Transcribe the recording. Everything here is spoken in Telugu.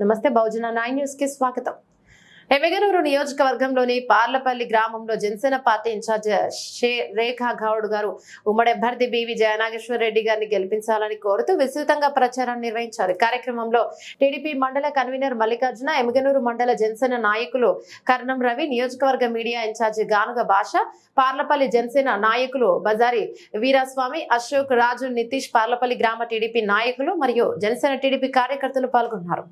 నమస్తే బహుజన నైన్ న్యూస్కి స్వాగతం. ఎమ్మెగనూరు నియోజకవర్గంలోని పార్లపల్లి గ్రామంలో Janasena party in charge Rekha Goud గారు ఉమ్మడి అభ్యర్థి బివి జయనాగేశ్వర రెడ్డి గారిని గెలిపించాలని కోరుతూ విస్తృతంగా ప్రచారం నిర్వహించారు. కార్యక్రమంలో టీడీపీ మండల కన్వీనర్ మల్లికార్జున ఎమ్మెగనూరు మండల జనసేన నాయకులు కర్ణం రవి నియోజకవర్గ మీడియా ఇన్ఛార్జ్ గానుగ భాష పార్లపల్లి జనసేన నాయకులు బజారి వీరాస్వామి అశోక్ రాజు నితీష్ పార్లపల్లి గ్రామ టీడీపీ నాయకులు మరియు జనసేన టీడీపీ కార్యకర్తలు పాల్గొన్నారు.